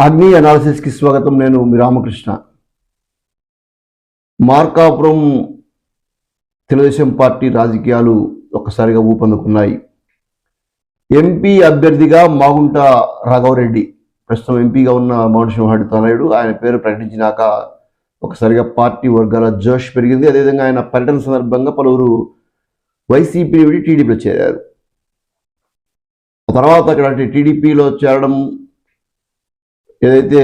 అగ్ని అనాలిసిస్కి స్వాగతం నేను మీ రామకృష్ణ. మార్కాపురం తెలుగుదేశం పార్టీ రాజకీయాలు ఒక్కసారిగా ఊపందుకున్నాయి. ఎంపీ అభ్యర్థిగా మాగుంట రాఘవరెడ్డి ప్రస్తుతం ఎంపీగా ఉన్న మాగుంట సింహారెడ్డి ఆయన పేరు ప్రకటించినాక ఒకసారిగా పార్టీ వర్గాల జోష్ పెరిగింది. అదేవిధంగా ఆయన పర్యటన సందర్భంగా పలువురు వైసీపీ విడి టీడీపీలో చేరారు. ఆ తర్వాత అక్కడ టీడీపీలో చేరడం ఏదైతే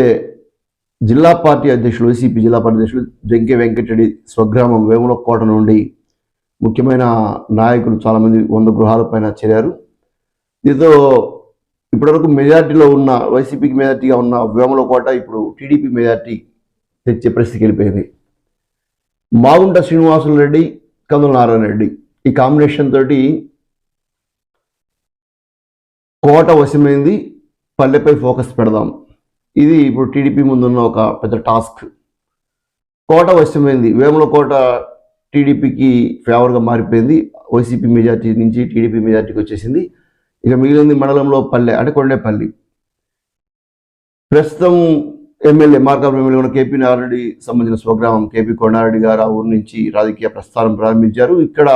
జిల్లా పార్టీ అధ్యక్షులు వైసీపీ జిల్లా పార్టీ అధ్యక్షులు జంకే వెంకటరెడ్డి స్వగ్రామం వేములకోట నుండి ముఖ్యమైన నాయకులు చాలామంది వంద గృహాల పైన చేరారు. దీంతో ఇప్పటివరకు మెజార్టీలో ఉన్న వైసీపీకి మెజార్టీగా ఉన్న వేములకోట ఇప్పుడు టీడీపీ మెజార్టీ తెచ్చే పరిస్థితికి వెళ్ళిపోయింది. మాగుంట శ్రీనివాసులు రెడ్డి కందుల నారాయణ రెడ్డి ఈ కాంబినేషన్ తోటి కోట వశమైంది. పల్లెపై ఫోకస్ పెడదాం. ఇది ఇప్పుడు టీడీపీ ముందున్న ఒక పెద్ద టాస్క్. కోట వశమైంది. వేముల కోట టీడీపీకి ఫేవర్గా మారిపోయింది. వైసీపీ మెజార్టీ నుంచి టీడీపీ మెజార్టీకి వచ్చేసింది. ఇక మిగిలింది మండలంలో పల్లె అంటే కొండేపల్లి. ప్రస్తుతం ఎమ్మెల్యే మార్కాపురం ఎమ్మెల్యే ఉన్న కేపీ నారాయణ సంబంధించిన స్వగ్రామం కేపీ కొండారెడ్డి గారు ఆ ఊరు నుంచి రాజకీయ ప్రస్థానం ప్రారంభించారు. ఇక్కడ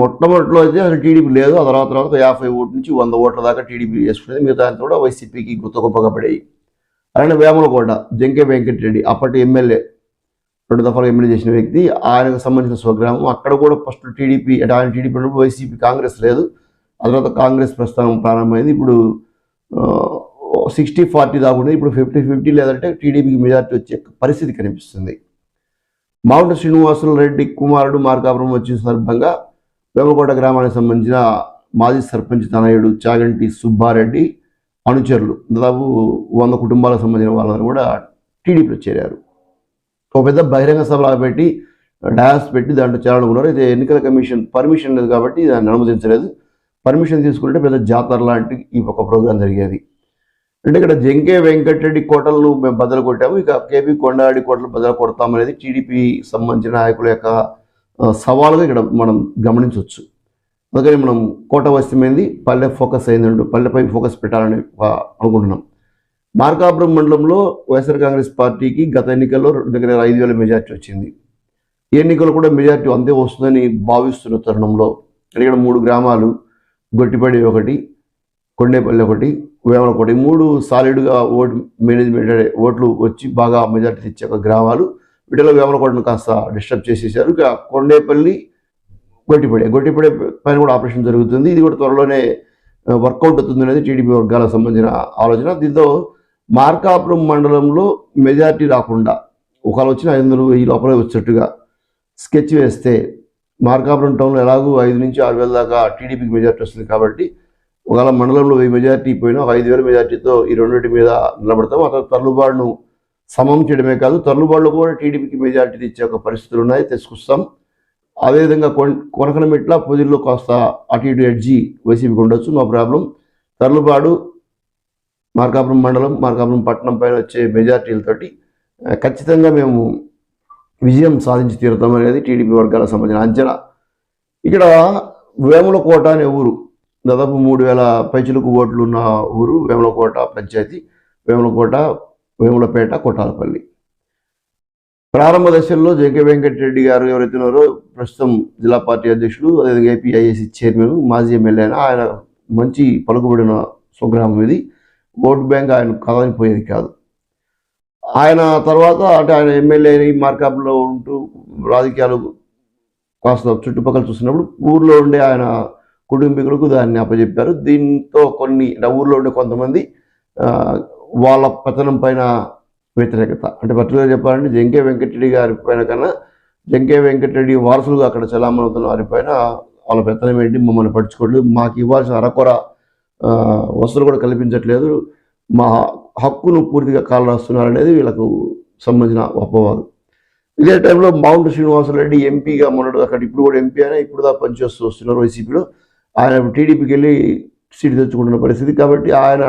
మొట్టమొదటిలో అయితే అసలు టీడీపీ లేదు. ఆ తర్వాత తర్వాత యాభై ఓట్ల నుంచి వంద ఓట్ల దాకా టీడీపీ వేసుకునేది మిగతా అంతా కూడా వైసీపీకి గుత్త గొప్పగా పడేవి అలానే వేములకోట జంకే వెంకటరెడ్డి అప్పటి ఎమ్మెల్యే రెండు దఫాలు ఎమ్మెల్యే చేసిన వ్యక్తి ఆయనకు సంబంధించిన స్వగ్రామం. అక్కడ కూడా ఫస్ట్ టీడీపీ అంటే ఆయన టీడీపీ ఉన్నప్పుడు వైసీపీ కాంగ్రెస్ లేదు. ఆ తర్వాత కాంగ్రెస్ ప్రస్థానం ప్రారంభమైంది. ఇప్పుడు సిక్స్టీ ఫార్టీ దాకుండా ఇప్పుడు ఫిఫ్టీ ఫిఫ్టీ లేదంటే టీడీపీకి మెజార్టీ వచ్చే పరిస్థితి కనిపిస్తుంది. మావుంట శ్రీనివాసులు రెడ్డి కుమారుడు మార్కాపురం వచ్చిన సందర్భంగా వేమకోట గ్రామానికి సంబంధించిన మాజీ సర్పంచ్ తనయుడు చాగంటి సుబ్బారెడ్డి అనుచరులు. దాదాపు వంద కుటుంబాలకు సంబంధించిన వాళ్ళందరూ కూడా టీడీపీలో చేరారు. ఒక పెద్ద బహిరంగ సభ పెట్టి డాన్స్ పెట్టి దాంట్లో చేరాలనుకున్నారు అయితే ఎన్నికల కమిషన్ పర్మిషన్ లేదు కాబట్టి దాన్ని అనుమతించలేదు. పర్మిషన్ తీసుకుంటే పెద్ద జాతర లాంటి ఈ ఒక ప్రోగ్రాం జరిగేది. అంటే ఇక్కడ జంకే వెంకటరెడ్డి కోటలను మేము బదలు కొట్టాము. ఇక కేపీ కొండారెడ్డి కోటలు బదలు కొడతామనేది టీడీపీ సంబంధించిన నాయకుల యొక్క సవాలుగా ఇక్కడ మనం గమనించవచ్చు. అందుకని మనం కోట వశ్యమైంది పల్లె ఫోకస్ అయిందండు పల్లెపై ఫోకస్ పెట్టాలని అనుకుంటున్నాం. మార్కాపురం మండలంలో వైఎస్ఆర్ కాంగ్రెస్ పార్టీకి గత ఎన్నికల్లో దగ్గర ఐదు వేల మెజార్టీ వచ్చింది. ఈ ఎన్నికలు కూడా మెజార్టీ అంతే వస్తుందని భావిస్తున్న తరుణంలో ఇక్కడ మూడు గ్రామాలు గొట్టిపడి ఒకటి కొండేపల్లి ఒకటి వేమల ఒకటి మూడు సాలిడ్గా ఓటు మేనేజ్మెంట్ ఓట్లు వచ్చి బాగా మెజార్టీ తెచ్చే ఒక గ్రామాలు వీటిలో వేమలకోటను కాస్త డిస్టర్బ్ చేసేసారు. ఇక కొండేపల్లి గొట్టిపడే గొట్టిపడే పైన కూడా ఆపరేషన్ జరుగుతుంది. ఇది కూడా త్వరలోనే వర్కౌట్ అవుతుంది అనేది టీడీపీ వర్గాలకు సంబంధించిన ఆలోచన. దీంతో మార్కాపురం మండలంలో మెజార్టీ రాకుండా ఒకవేళ వచ్చిన ఐదు వందలు వెయ్యి లోపలే వచ్చేట్టుగా స్కెచ్ వేస్తే మార్కాపురం టౌన్లో ఎలాగూ ఐదు నుంచి ఆరు వేల దాకా టీడీపీకి మెజార్టీ వస్తుంది కాబట్టి ఒకవేళ మండలంలో వెయ్యి మెజార్టీ పోయినా ఒక ఐదు వేల మెజార్టీతో ఈ రెండింటి మీద నిలబడతాం ఆ తర్వాత తల్లుబాటును సమం చేయడమే కాదు తల్లుబాటులో కూడా టీడీపీకి మెజార్టీ ఇచ్చే ఒక పరిస్థితులు ఉన్నాయి తీసుకొస్తాం. అదేవిధంగా కొన్ కొనకనమెట్ల పొదిల్లో కాస్త అటు ఇటు ఎడ్జి వైసీపీకి ఉండొచ్చు నో ప్రాబ్లం. తర్లుబాడు మార్కాపురం మండలం మార్కాపురం పట్టణం పైన వచ్చే మెజార్టీలతోటి ఖచ్చితంగా మేము విజయం సాధించి తీరుతాం అనేది టీడీపీ వర్గాలకు సంబంధించిన అంచనా. ఇక్కడ వేములకోట అనే ఊరు దాదాపు మూడు వేల పైచులకు ఓట్లు ఉన్న ఊరు వేములకోట పంచాయతీ. వేములకోట వేములపేట కొట్టాలపల్లి ప్రారంభ దశల్లో జేకే వెంకటరెడ్డి గారు ఎవరైతే ఉన్నారో ప్రస్తుతం జిల్లా పార్టీ అధ్యక్షుడు అదేవిధంగా ఏపీఐఏసీ చైర్మన్ మాజీ ఎమ్మెల్యే అయినా ఆయన మంచి పలుకుబడిన స్వగ్రామం ఇది. ఓటు బ్యాంక్ ఆయన కదలిపోయేది కాదు. ఆయన తర్వాత అంటే ఆయన ఎమ్మెల్యే మార్కాపులో ఉంటూ రాజకీయాలు కాస్త చుట్టుపక్కల చూసినప్పుడు ఊర్లో ఉండే ఆయన కుటుంబీకులకు దాన్ని అప్పచెప్పారు. దీంతో కొన్ని ఊర్లో ఉండే కొంతమంది వాళ్ళ పతనం పైన వ్యతిరేకత. అంటే పర్టికులర్ చెప్పాలంటే జంకే వెంకటరెడ్డి గారి పైన కన్నా జంకే వెంకటరెడ్డి వారసులుగా అక్కడ చలామణవుతున్న వారి పైన వాళ్ళ పెత్తనం ఏంటి మమ్మల్ని పట్టించుకోవట్లేదు. మాకు ఇవ్వాల్సిన అరకొర వసతులు కూడా కల్పించట్లేదు. మా హక్కును పూర్తిగా కాలరాస్తున్నారు అనేది వీళ్ళకు సంబంధించిన అపవాదు. ఇదే టైంలో మౌంట్ శ్రీనివాసరెడ్డి ఎంపీగా మొన్నటి అక్కడ ఇప్పుడు కూడా ఎంపీ అయినా ఇప్పుడు దా పనిచేస్తూ వస్తున్నారు వైసీపీలో. ఆయన టీడీపీకి వెళ్ళి సీటు తెచ్చుకుంటున్న పరిస్థితి కాబట్టి ఆయన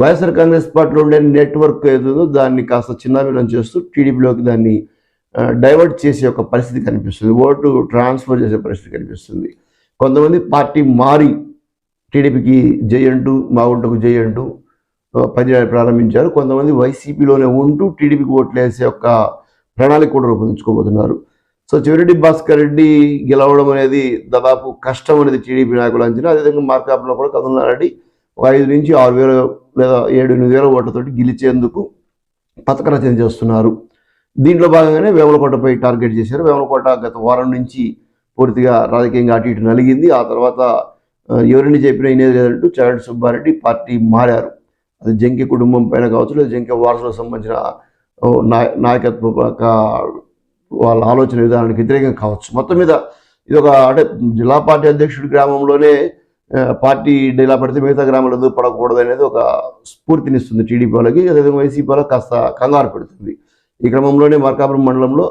వైఎస్ఆర్ కాంగ్రెస్ పార్టీలో ఉండే నెట్వర్క్ ఏదో దాన్ని కాస్త చిన్నాభిన్నం చేస్తూ టీడీపీలోకి దాన్ని డైవర్ట్ చేసే ఒక పరిస్థితి కనిపిస్తుంది. ఓటు ట్రాన్స్ఫర్ చేసే పరిస్థితి కనిపిస్తుంది. కొంతమంది పార్టీ మారి టీడీపీకి జై అంటూ మాగుంటకు జై అంటూ ప్రారంభించారు. కొంతమంది వైసీపీలోనే ఉంటూ టీడీపీకి ఓట్లు వేసే ఒక ప్రణాళిక కూడా రూపొందించుకోబోతున్నారు. సో చివరెడ్డి భాస్కర్ రెడ్డి గెలవడం అనేది దాదాపు కష్టం అనేది టీడీపీ నాయకులు అంచనా. అదేవిధంగా మార్కాపులో కూడా కమలారెడ్డి ఒక ఐదు నుంచి ఆరు వేల లేదా ఏడు ఎనిమిది వేల ఓట్లతోటి గెలిచేందుకు పథక రచన చేస్తున్నారు. దీంట్లో భాగంగానే వేములకోటపై టార్గెట్ చేశారు. వేములకోట గత వారం నుంచి పూర్తిగా రాజకీయంగా అటు ఇటు నలిగింది. ఆ తర్వాత ఎవరిని చెప్పినా ఇనేది లేదంటూ చరణ్ సుబ్బారెడ్డి పార్టీ మారారు. అది జంకి కుటుంబం పైన కావచ్చు లేదా జంకి వారసులకు సంబంధించిన నాయకత్వ వాళ్ళ ఆలోచన విధానానికి వ్యతిరేకంగా కావచ్చు. మొత్తం మీద ఇది ఒక అంటే జిల్లా పార్టీ అధ్యక్షుడి గ్రామంలోనే పార్టీ ఇలా పడితే మిగతా గ్రామాలు ఎందుకు పడకూడదు అనేది ఒక స్ఫూర్తినిస్తుంది టీడీపీ వాళ్ళకి. అదేవిధంగా వైసీపీ వాళ్ళకి కాస్త కంగారు పెడుతుంది. ఈ క్రమంలోనే మార్కాపురం మండలంలో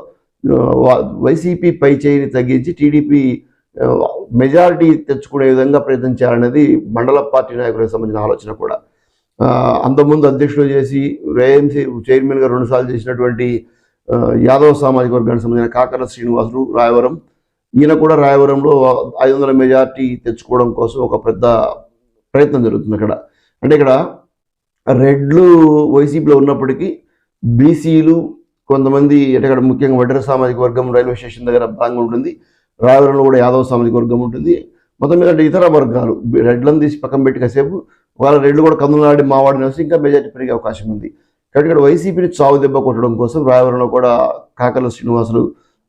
వైసీపీ పై చేయిని తగ్గించి టీడీపీ మెజారిటీ తెచ్చుకునే విధంగా ప్రయత్నం చేయాలనేది మండల పార్టీ నాయకులకు సంబంధించిన ఆలోచన కూడా. అంతకుముందు అధ్యక్షుడు చేసి వేఎంసీ చైర్మన్గా రెండుసార్లు చేసినటువంటి యాదవ సామాజిక వర్గానికి సంబంధించిన కాకర శ్రీనివాసులు రాయవరం ఈయన కూడా రాయవరంలో ఐదు వందల మెజార్టీ తెచ్చుకోవడం కోసం ఒక పెద్ద ప్రయత్నం జరుగుతుంది ఇక్కడ అంటే ఇక్కడ రెడ్లు వైసీపీలో ఉన్నప్పటికీ బీసీలు కొంతమంది అంటే ఇక్కడ ముఖ్యంగా వడ్డర సామాజిక వర్గం రైల్వే స్టేషన్ దగ్గర భాగంగా ఉంటుంది. రాయవరంలో కూడా యాదవ సామాజిక వర్గం ఉంటుంది. మొత్తం మీద అంటే ఇతర వర్గాలు రెడ్లను తీసి పక్కన పెట్టి కాసేపు వాళ్ళ రెడ్లు కూడా కందులాడి మావాడి నివసి ఇంకా మెజార్టీ పెరిగే అవకాశం ఉంది. కాబట్టి ఇక్కడ వైసీపీని చావు దెబ్బ కొట్టడం కోసం రాయవరంలో కూడా కాకల శ్రీనివాసులు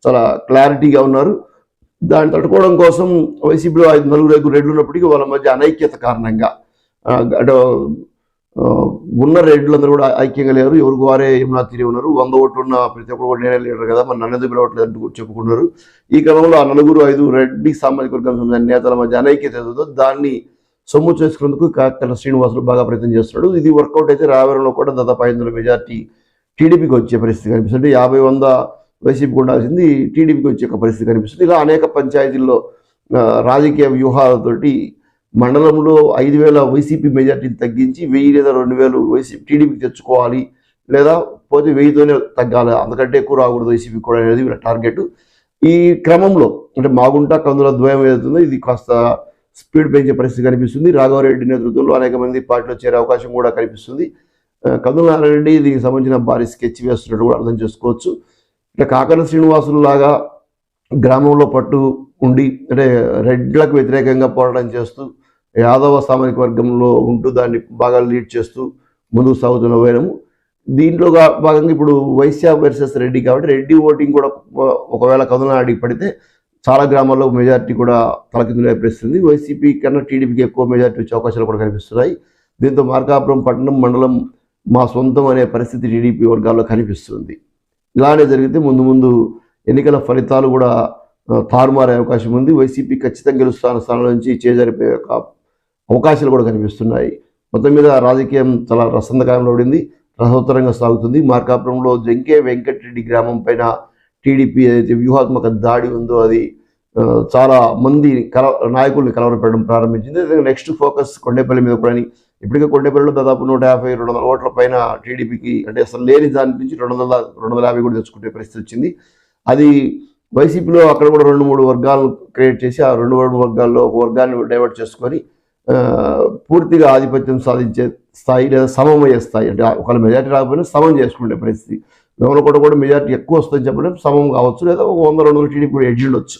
చాలా క్లారిటీగా ఉన్నారు. దాన్ని తట్టుకోవడం కోసం వైసీపీలో ఐదు నలుగురు ఐదు రెడ్లు ఉన్నప్పటికీ వాళ్ళ మధ్య అనైక్యత కారణంగా అంటే ఉన్న రెడ్లందరూ కూడా ఐక్యంగా లేరు. ఎవరికి వారే ఏమన్నా తిరిగి ఉన్నారు. వంద ఓట్లు ఉన్న ప్రతి ఒక్కరు కూడా నేనే లీడర్ కదా మన నన్ను పిలవట్లేదు అంటూ చెప్పుకున్నారు ఈ క్రమంలో ఆ నలుగురు ఐదు రెడ్డి సామాజిక వర్గం సంబంధించిన నేతల మధ్య అనైక్యత ఏదో దాన్ని సొమ్ము చేసుకునేందుకు కాకల శ్రీనివాసులు బాగా ప్రయత్నం చేస్తున్నాడు. ఇది వర్కౌట్ అయితే రావడంలో కూడా దాదాపు ఐదు మెజార్టీ టీడీపీకి వచ్చే పరిస్థితి కనిపిస్తుంది. యాభై వంద వైసీపీకి ఉండాల్సింది టీడీపీకి వచ్చే ఒక పరిస్థితి కనిపిస్తుంది. ఇలా అనేక పంచాయతీల్లో రాజకీయ వ్యూహాలతోటి మండలంలో ఐదు వేల వైసీపీ మెజార్టీని తగ్గించి వెయ్యి లేదా రెండు వేలు వైసీపీ టీడీపీకి తెచ్చుకోవాలి లేదా పోతే వెయ్యితోనే తగ్గాలి. అందుకంటే ఎక్కువ రాకూడదు వైసీపీ కూడా అనేది వీళ్ళ టార్గెట్. ఈ క్రమంలో అంటే మాగుంట కందుల ద్వయం ఏదైతుందో ఇది కాస్త స్పీడ్ పెంచే పరిస్థితి కనిపిస్తుంది. రాఘవరెడ్డి నేతృత్వంలో అనేక మంది పార్టీలో చేరే అవకాశం కూడా కనిపిస్తుంది. కందుల నారాయణరెడ్డి దీనికి సంబంధించిన భారీ స్కెచ్ వేస్తున్నట్టు కూడా అర్థం చేసుకోవచ్చు. ఇట్లా కాకర శ్రీనివాసులు లాగా గ్రామంలో పట్టు ఉండి అంటే రెడ్లకు వ్యతిరేకంగా పోరాటం చేస్తూ యాదవ సామాజిక వర్గంలో ఉంటూ దాన్ని బాగా లీడ్ చేస్తూ ముందుకు సాగుతున్న వైనము దీంట్లో భాగంగా ఇప్పుడు వైశ్య వర్సెస్ రెడ్డి కాబట్టి రెడ్డి ఓటింగ్ కూడా ఒకవేళ కథనాడికి పడితే చాలా గ్రామాల్లో మెజార్టీ కూడా తలకిందులు ఏర్పరుస్తుంది. వైసీపీ కన్నా టీడీపీకి ఎక్కువ మెజార్టీ వచ్చే అవకాశాలు కూడా కనిపిస్తున్నాయి. దీంతో మార్కాపురం పట్టణం మండలం మా సొంతం అనే పరిస్థితి టీడీపీ వర్గాల్లో కనిపిస్తుంది. ఇలానే జరిగితే ముందు ముందు ఎన్నికల ఫలితాలు కూడా తారుమారే అవకాశం ఉంది. వైసీపీ ఖచ్చితంగా గెలుస్తున్న స్థానం నుంచి చేజారిపోయే ఒక అవకాశాలు కూడా కనిపిస్తున్నాయి. మొత్తం మీద రాజకీయం చాలా రసంతకాలంలో పడింది రసోత్తరంగా సాగుతుంది. మార్కాపురంలో జంకే వెంకటరెడ్డి గ్రామం పైన టీడీపీ ఏదైతే వ్యూహాత్మక దాడి ఉందో అది చాలా మంది కల నాయకుల్ని కలవరపెట్టడం ప్రారంభించింది. నెక్స్ట్ ఫోకస్ కొండేపల్లి మీద కూడా ఇప్పటికే కొండేపల్లిలో దాదాపు నూట యాభై రెండు వందల ఓట్ల పైన టీడీపీకి అంటే అసలు లేని దాని నుంచి రెండు వందల రెండు వందల యాభై కూడా తెచ్చుకునే పరిస్థితి వచ్చింది. అది వైసీపీలో అక్కడ కూడా రెండు మూడు వర్గాలను క్రియేట్ చేసి ఆ రెండు మూడు వర్గాల్లో ఒక వర్గాన్ని డైవర్ట్ చేసుకొని పూర్తిగా ఆధిపత్యం సాధించే స్థాయి లేదా సమమయ్యే స్థాయి అంటే ఒకవేళ మెజార్టీ రాకపోయినా సమం చేసుకునే పరిస్థితి. కూడా కూడా మెజార్టీ ఎక్కువ వస్తుందని చెప్పడం సమం కావచ్చు లేదా ఒక వంద రెండు వందల టీడీపీ కూడా ఎడ్జి ఉండొచ్చు.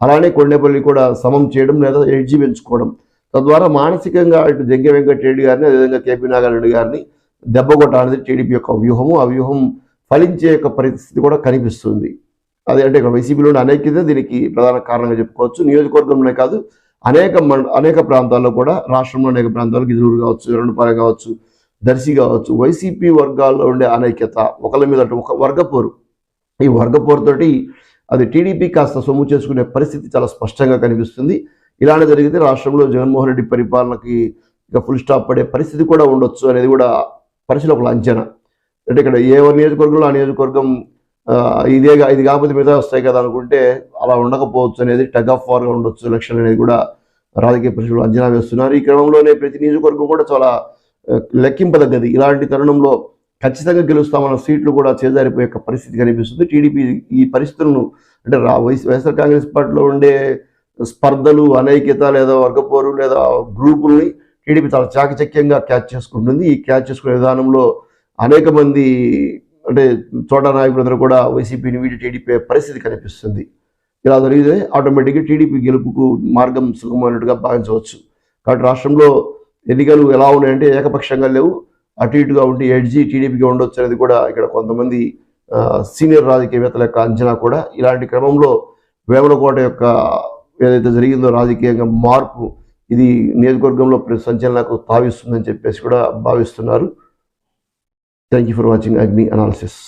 అలానే కొండేపల్లి కూడా సమం చేయడం లేదా ఎడ్జి పెంచుకోవడం. తద్వారా మానసికంగా ఇటు జంగే వెంకటరెడ్డి గారిని అదేవిధంగా కేపీ నాగారెడ్డి గారిని దెబ్బ కొట్టాలనేది టీడీపీ యొక్క వ్యూహము. ఆ వ్యూహం ఫలించే యొక్క పరిస్థితి కూడా కనిపిస్తుంది. అదే అంటే ఇక్కడ వైసీపీలో అనేకత దీనికి ప్రధాన కారణంగా చెప్పుకోవచ్చు. నియోజకవర్గంలోనే కాదు అనేక అనేక ప్రాంతాల్లో కూడా రాష్ట్రంలో అనేక ప్రాంతాలకు గిదులూరు కావచ్చు రెండుపాలెం కావచ్చు దర్శి కావచ్చు వైసీపీ వర్గాల్లో ఉండే అనేక్యత ఒకళ్ళ మీద ఒక వర్గపోరు. ఈ వర్గపోరుతోటి అది టీడీపీ కాస్త సొమ్ము చేసుకునే పరిస్థితి చాలా స్పష్టంగా కనిపిస్తుంది. ఇలానే జరిగితే రాష్ట్రంలో జగన్మోహన్ రెడ్డి పరిపాలనకి ఇక ఫుల్ స్టాప్ పడే పరిస్థితి కూడా ఉండొచ్చు అనేది కూడా పరిశీలకుల అంచనా అంటే ఇక్కడ ఏ నియోజకవర్గంలో ఆ నియోజకవర్గం ఇదే ఇది కాకపోతే మిగతా వస్తాయి కదా అనుకుంటే అలా ఉండకపోవచ్చు అనేది టగ్ ఆఫ్ వార్గా ఉండొచ్చు ఎలక్షన్ అనేది కూడా రాజకీయ పరిశీలకులు అంచనా వేస్తున్నారు. ఈ క్రమంలోనే ప్రతి నియోజకవర్గం కూడా చాలా లెక్కింపదగ్గది. ఇలాంటి తరుణంలో ఖచ్చితంగా గెలుస్తామన్న సీట్లు కూడా చేజారిపోయే పరిస్థితి కనిపిస్తుంది. టీడీపీ ఈ పరిస్థితులను అంటే వైఎస్ వైఎస్ఆర్ కాంగ్రెస్ పార్టీలో ఉండే స్పర్ధలు అనైక్యత లేదా వర్గపోరు లేదా గ్రూపుల్ని టీడీపీ చాలా చాకచక్యంగా క్యాచ్ చేసుకుంటుంది. ఈ క్యాచ్ చేసుకునే విధానంలో అనేక మంది అంటే చోట నాయకులందరూ కూడా వైసీపీని వీడి టీడీపీ పరిస్థితి కనిపిస్తుంది. ఇలా జరిగితే ఆటోమేటిక్గా టీడీపీ గెలుపుకు మార్గం సుగమైనట్టుగా భావించవచ్చు. కాబట్టి రాష్ట్రంలో ఎన్నికలు ఎలా ఉన్నాయంటే ఏకపక్షంగా లేవు. అటు ఇటుగా ఉండి ఎడ్జీ టీడీపీగా ఉండొచ్చు అనేది కూడా ఇక్కడ కొంతమంది సీనియర్ రాజకీయవేత్తల యొక్క అంచనా కూడా. ఇలాంటి క్రమంలో వేమలకోట యొక్క ఏదైతే జరిగిందో రాజకీయంగా మార్పు ఇది నియోజకవర్గంలో సంచలనకు తావిస్తుందని చెప్పేసి కూడా భావిస్తున్నారు. Thank you for watching Agni analysis